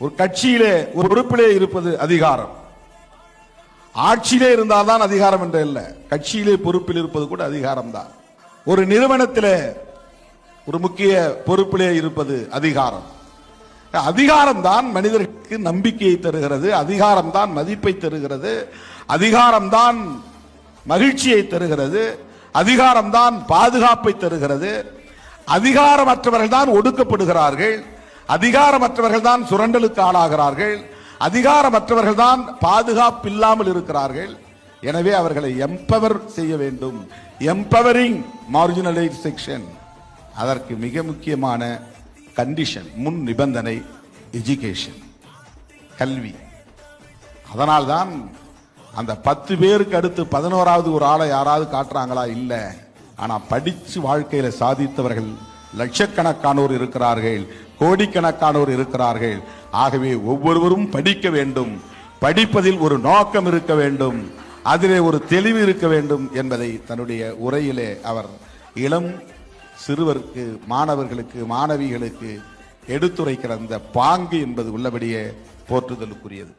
ஒரு கட்சியிலே ஒரு உறுப்பிலே இருப்பது அதிகாரம். ஆட்சியிலே இருந்தால்தான் அதிகாரம் என்று இல்லை. கட்சியிலே பொறுப்பில் இருப்பது கூட அதிகாரம் தான் ஒரு நிறுவனத்திலே ஒரு முக்கிய பொறுப்பிலே இருப்பது அதிகாரம். அதிகாரம் தான் நம்பிக்கையை தருகிறது அதிகாரம் தான் மதிப்பை தருகிறது அதிகாரம் தான் மகிழ்ச்சியை தருகிறது அதிகாரம் தான் பாதுகாப்பை தருகிறது அதிகாரமற்றவர்கள் தான் ஒடுக்கப்படுகிறார்கள். அதிகாரமற்றவர்கள் தான் சுரண்டலுக்கு ஆளாகிறார்கள். அதிகாரமற்றவர்கள் தான் பாதுகாப்பு இல்லாமல் இருக்கிறார்கள். எனவே அவர்களை எம்பவர் செய்ய வேண்டும். எம்பவரிங் மார்ஜினலைஸ் செக்ஷன் அதற்கு மிக முக்கியமான கண்டிஷன் முன் நிபந்தனை எஜுகேஷன் கல்வி. அதனால்தான் அந்த பத்து பேருக்கு அடுத்து பதினோராவது ஒரு ஆளை யாராவது காட்டுறாங்களா? இல்லை. ஆனால் படித்து வாழ்க்கையில் சாதித்தவர்கள் லட்சக்கணக்கானோர் இருக்கிறார்கள். கோடிக்கணக்கானோர் இருக்கிறார்கள். ஆகவே ஒவ்வொருவரும் படிக்க வேண்டும். படிப்பதில் ஒரு நோக்கம் இருக்க வேண்டும். அதிலே ஒரு தெளிவு இருக்க வேண்டும் என்பதை தன்னுடைய உரையிலே அவர் இளம் சிறுவருக்கு மாணவர்களுக்கு மாணவிகளுக்கு எடுத்துரைக்கிற அந்த பாங்கு என்பது உள்ளபடியே போற்றுதலுக்குரியது.